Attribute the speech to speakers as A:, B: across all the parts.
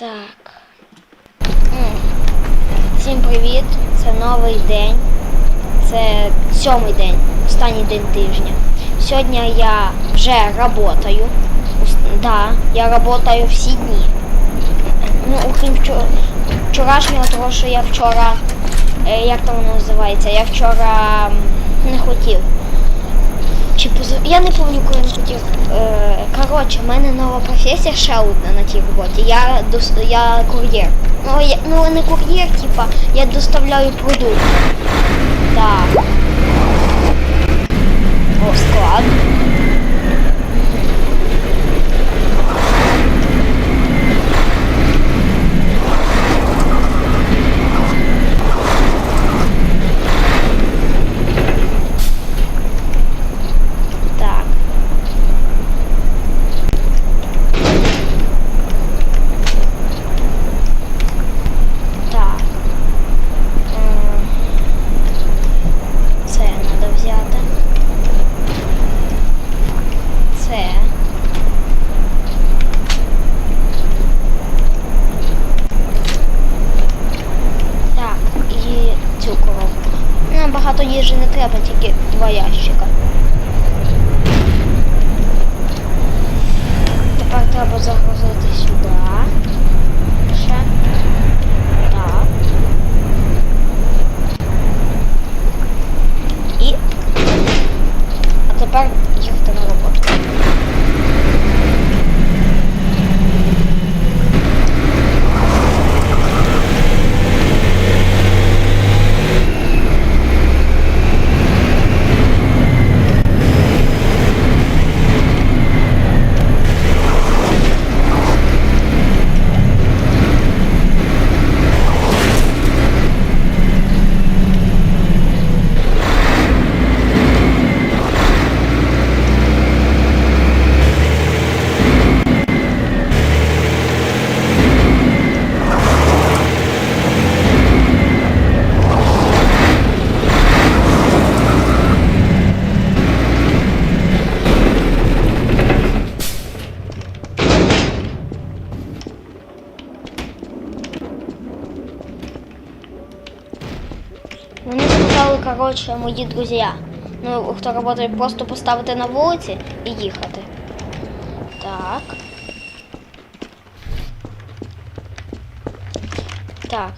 A: Так. Всім привіт! Це новий день. Це сьомий день, останній день тижня. Сьогодні я вже работаю. Да, я работаю всі дні. Ну, окрім вчора, вчорашнього, того, що я вчора. е, як там воно називається? Я вчора не хотів. Чи позов... Я не пам'ятаю, коли він хотів. Е, коротше, в мене нова професія ще одна на тій роботі. Я дос... я кур'єр. Ну, я... ну не кур'єр, типа, я доставляю продукти. Так. О, склад. Так. Так. М, Це треба взяти. Це. Так, і цю коробку. Нам багато їжі не треба, тільки два ящика. Тепер треба загрузити сюди. Ще. Так. І. А тепер їхати на роботу. Вони коротше, мої друзі. Ну, хто працює, просто поставити на вулиці і їхати. Так. Так.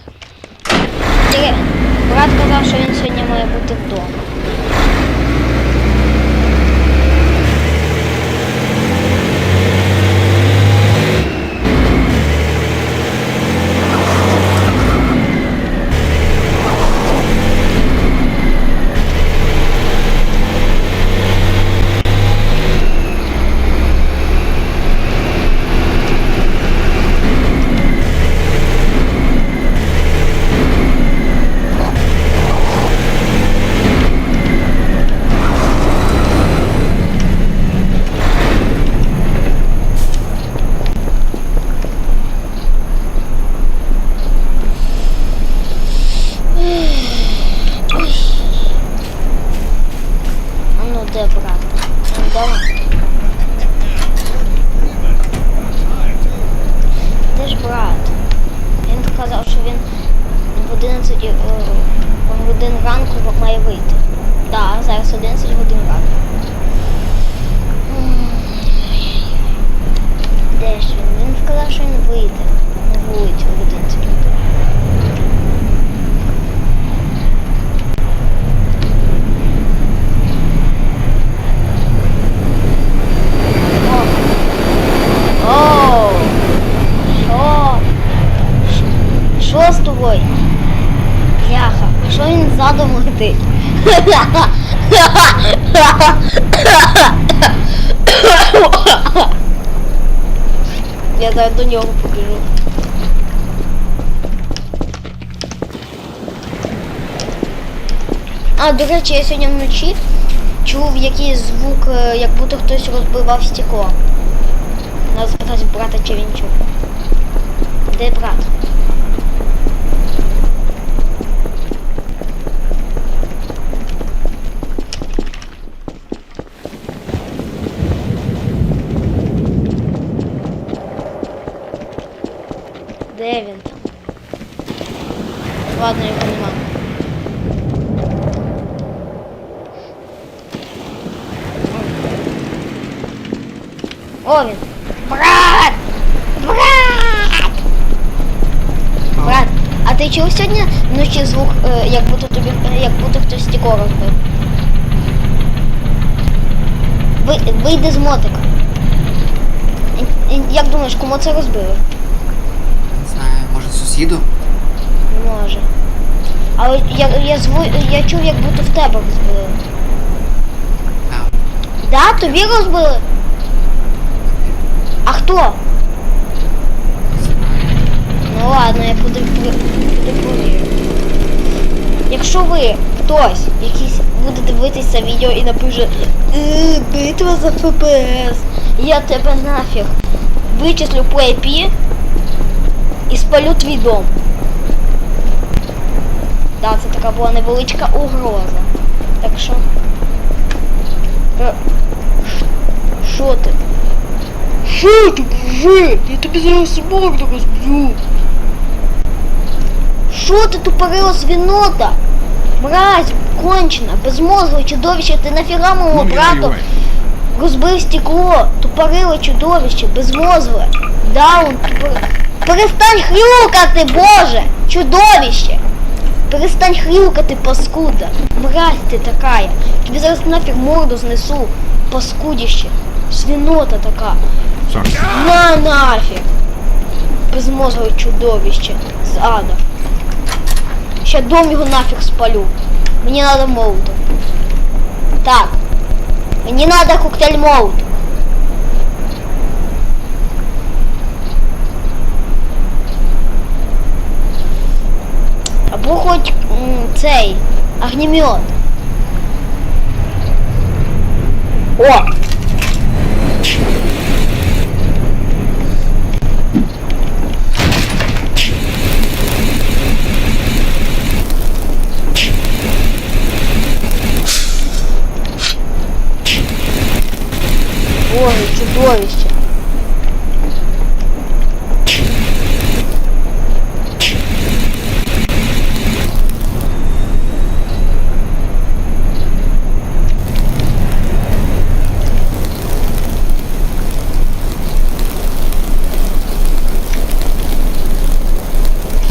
A: Брат казав, що він сьогодні має бути вдома. А ну де брат? Він вдома? Де ж брат? Він сказав, що він в 11 е, ранку має вийти. Так, да, зараз 11 годин ранку. М. Де ж він? Він сказав, що він вийде Не вулицю в 11 годин. О! Що? Ш- Що з тобою? Бляха, а що він ззаду? Я зараз до нього побіжу. А, до речі, я сьогодні вночі чув якийсь звук, е, як будто хтось розбивав стекло. Надо спитати брата, чи він чув. Де брат? Де він? Ладно, його нема. О, він. Брат! Брат! Брат, а ти чув сьогодні вночі звук, е, як будто тобі, е, як будто хтось стекло розбив? Ви, вийди з мотика. І Як думаєш, кому це розбили?
B: Сусіду?
A: Може. Але я, я, зву, я чув, як будто в тебе розбили.
B: Там.
A: Да, тобі розбили? А хто? Ну ладно, я провірю. Якщо ви хтось якийсь буде дивитися відео і напише «Е, битва за ФПС, я тебе нафіг вичислю по IP і спалю твій дом. Так, це така була невеличка угроза. Так що. Е, Що ти? Що ти, боже? Я тобі зараз морду розб'ю. Що ти тупорила свинота? Мразь, кончена, безмозгле чудовище, ти нафіга моєму
C: your
A: брату розбив стекло, тупориле чудовище, безмозгле. Даун, тупор... Перестань хрюкати, боже! Чудовище! Перестань хрюкати, паскуда. Мразь ти такая. Тобі зараз нафіг морду знесу, паскудіще. Свинота така. На нафіг! Безмозгле чудовище з ада. Ще дом його нафіг спалю. Мені надо молотов. Так. Мені надо коктейль молотов. Або хоч м, цей огнемет. О! Боже, чудовище.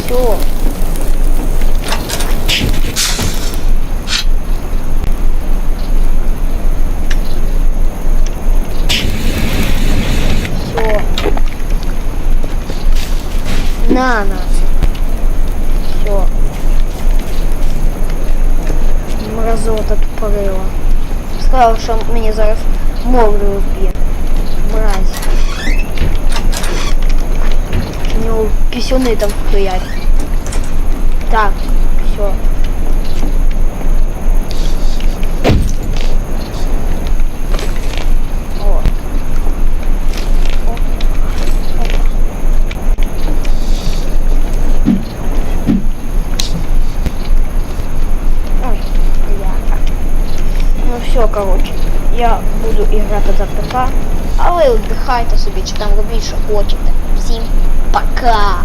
A: Все. Все На нас. Все. Мразота тупорила. Сказав, що мені зараз морду розб'є. Мразь. У нього пісюни там стоять. Так, все. Все, короче, я буду играть за ПК, а ви віддихайте собі, чи там робіть, що хочете. Всім пока!